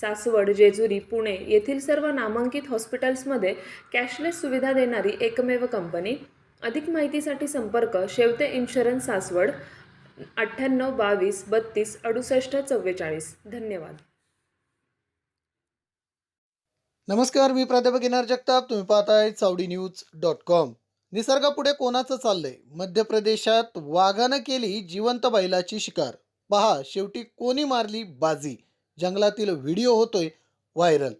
सासवड जेजुरी पुणे येथील सर्व नामांकित हॉस्पिटल्समध्ये कॅशलेस सुविधा देणारी एकमेव कंपनी. अधिक माहितीसाठी संपर्क शेवते इन्शुरन्स सासवड अठ्ठ्याण्णव बावीस बत्तीस अडुसष्ट चव्वेचाळीस. धन्यवाद. नमस्कार मी प्राध्यापक इनार जगताप. तुम्ही पाहताय चावडी न्यूज डॉट कॉम. निसर्गापुढे कोणाचं चाललंय? मध्य प्रदेशात वाघानं केली जिवंत बैलाची शिकार. पहा शेवटी कोणी मारली बाजी? जंगलातील व्हिडिओ होतोय व्हायरल.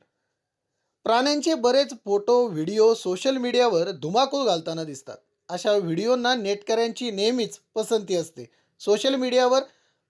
प्राण्यांचे बरेच फोटो व्हिडिओ सोशल मीडियावर धुमाकूळ घालताना दिसतात. अशा व्हिडिओंना नेटकऱ्यांची नेहमीच पसंती असते. सोशल मीडियावर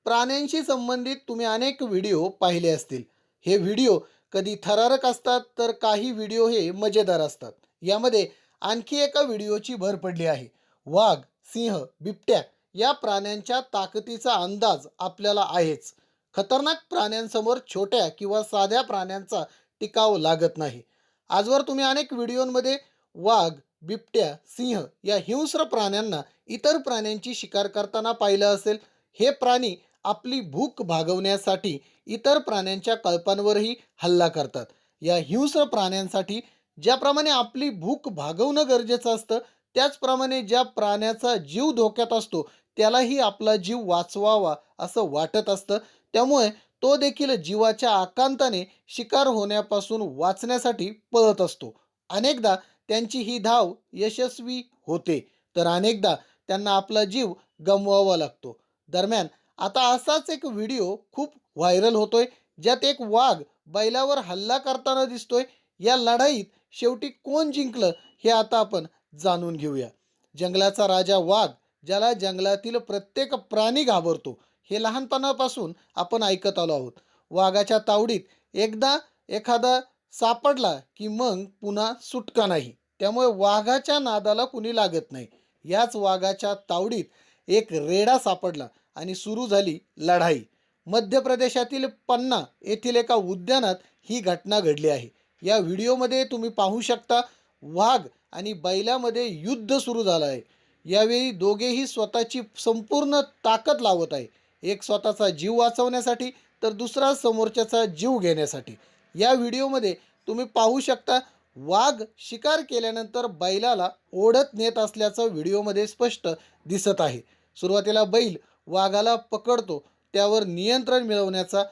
प्राण्यांशी संबंधित तुम्ही अनेक व्हिडिओ पाहिले असतील. हे व्हिडिओ कधी थरारक असतात तर काही व्हिडिओ हे मजेदार असतात. यामध्ये आणखी एका व्हिडिओची भर पडली आहे. वाघ सिंह बिबट्या या प्राण्यांच्या ताकदीचा अंदाज आपल्याला आहेच. खतरनाक प्राण्यांसमोर छोट्या किंवा साध्या प्राण्यांचा टिकाव लागत नाही. आजवर तुम्ही अनेक व्हिडिओमध्ये वाघ बिबट्या सिंह या हिंस्र प्राण्यांना इतर प्राण्यांची शिकार करताना पाहिलं असेल. हे प्राणी आपली भूक भागवण्यासाठी इतर प्राण्यांच्या कल्पांवरही हल्ला करतात. या हिंस्र प्राण्यांसाठी ज्याप्रमाणे आपली भूक भागवणं गरजेचं असतं त्याचप्रमाणे ज्या प्राण्याचा जीव धोक्यात असतो त्यालाही आपला जीव वाचवावा असं वाटत असतं. त्यामुळे तो देखील जीवाच्या आकांताने शिकार होण्यापासून वाचण्यासाठी पळत असतो. अनेकदा त्यांची ही धाव यशस्वी होते तर अनेकदा त्यांना आपला जीव गमवावा लागतो. दरम्यान आता असाच एक व्हिडिओ खूप व्हायरल होतोय ज्यात एक वाघ बैलावर हल्ला करताना दिसतोय. या लढाईत शेवटी कोण जिंकलं हे आता आपण जाणून घेऊया. जंगलाचा राजा वाघ ज्याला जंगलातील प्रत्येक प्राणी घाबरतो हे लहानपणापासून आपण ऐकत आलो आहोत. वाघाच्या तावडीत एकदा एखादा सापडला की मग पुन्हा सुटका नाही. त्यामुळे वाघाच्या नादाला कुणी लागत नाही. याच वाघाच्या तावडीत एक रेडा सापडला आणि सुरू झाली लढाई. मध्य प्रदेशातील पन्ना येथील एका उद्यानात ही घटना घडली आहे. या व्हिडिओमध्ये तुम्ही पाहू शकता वाघ आणि बैलामध्ये युद्ध सुरू झालं आहे. यावेळी दोघेही स्वतःची संपूर्ण ताकद लावत आहे. एक स्वतःचा जीव वाचवण्यासाठी तर दुसरा समोरच्याचा जीव घेण्यासाठी. या व्हिडिओमध्ये तुम्ही पाहू शकता वाघ शिकार केल्यानंतर बैलाला ओढत नेत असल्याचं व्हिडिओमध्ये स्पष्ट दिसत आहे. सुरुवातीला बैल वाघाला पकडतो त्यावर नियंत्रण मिळवण्याचा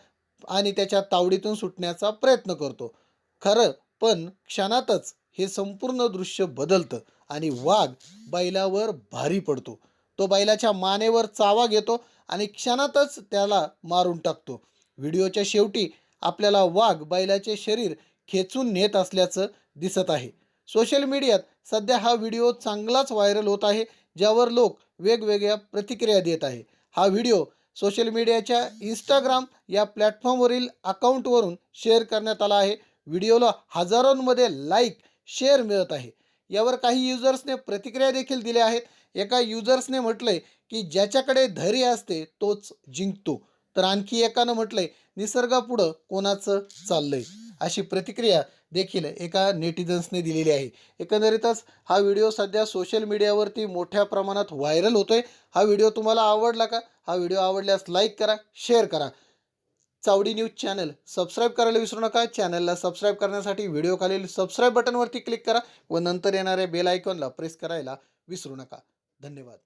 आणि त्याच्या तावडीतून सुटण्याचा प्रयत्न करतो. खरं पण क्षणातच हे संपूर्ण दृश्य बदलतं आणि वाघ बैलावर भारी पडतो. तो बैलाच्या मानेवर चावा घेतो आणि क्षणातच त्याला मारून टाकतो. व्हिडिओच्या शेवटी आपल्याला वाघ बैलाचे शरीर खेचून नेत असल्याचं दिसत आहे. सोशल मीडियात सध्या हा व्हिडिओ चांगलाच व्हायरल होत आहे ज्यावर लोक वेगवेगळ्या प्रतिक्रिया देत आहे. हा व्हिडिओ सोशल मीडियाच्या इंस्टाग्राम या प्लॅटफॉर्मवरील अकाउंटवरून शेअर करण्यात आला आहे. व्हिडिओला हजारोंमध्ये लाईक शेअर मिळत आहे. यावर काही युजर्सने प्रतिक्रिया देखील दिल्या आहेत. एका युजर्सने म्हटलंय की ज्याच्याकडे धैर्य असते तोच जिंकतो. तर आणखी एकानं म्हटलंय निसर्गापुढं कोणाचं चाललंय? अशी प्रतिक्रिया देखील एका नेटिझन्सने दिलेली आहे. एकंदरीतच हा व्हिडिओ सध्या सोशल मीडियावरती मोठ्या प्रमाणात व्हायरल होतोय. हा व्हिडिओ तुम्हाला आवडला का? हा व्हिडिओ आवडल्यास लाईक करा शेअर करा. चावडी न्यूज चॅनल सबस्क्राईब करायला विसरू नका. चॅनलला सबस्क्राईब करण्यासाठी व्हिडिओ खालील सबस्क्राईब बटनवरती क्लिक करा व नंतर येणाऱ्या बेल आयकॉनला प्रेस करायला विसरू नका. धन्यवाद.